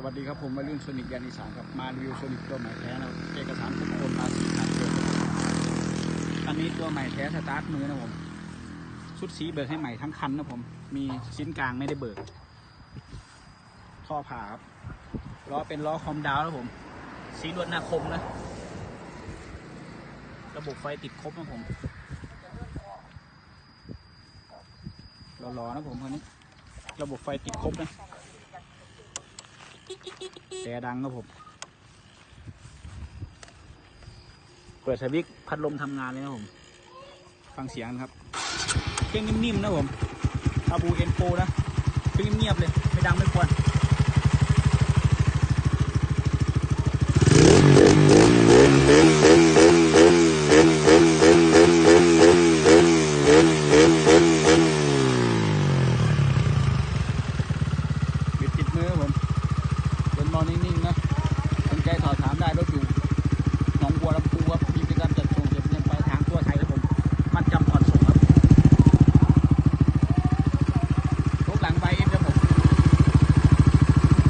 สวัสดีครับผมมารุ่นโซนิกยานอีสานครับมารีวิวโซนิกตัวใหม่แท้นะครับเอกสารทุกคนมาสีขาดเกินอันนี้ตัวใหม่แท้สตาร์ทมือนะผมชุดสีเบิกให้ใหม่ทั้งคันนะผม มีชิ้นกลางไม่ได้เบิกท่อผ่าครับล้อเป็นล้อคอมดาวนะผม สีลวดหน้าคมนะ ระบบไฟติดครบนะผมรอๆนะผมคันนี้ ระบบไฟติดครบนะ แต่ดังครับผม เปิดสวิตช์พัดลมทำงานเลยนะผม ฟังเสียงครับเครื่องนิ่มๆนะผมอาบูเอ็นโฟนะเครื่องเงียบเลย ไม่ดังไม่ควร เป็นมอนิ่งๆนะสนใจสอบถามได้รถอยู่หนองบัวลำพูครับมีบริการจัดส่งเก็บเงินปลายทางทั่วไทยครับผมมัดจำผ่อนส่งครับรถหลังไบเอ็นครับผม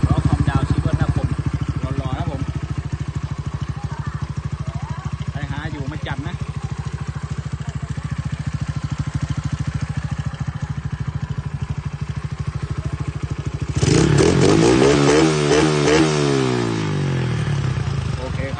ล้อคอมดาวชีวันนะผมรอๆนะผมใครหาอยู่มาจับนะ โอเคครับ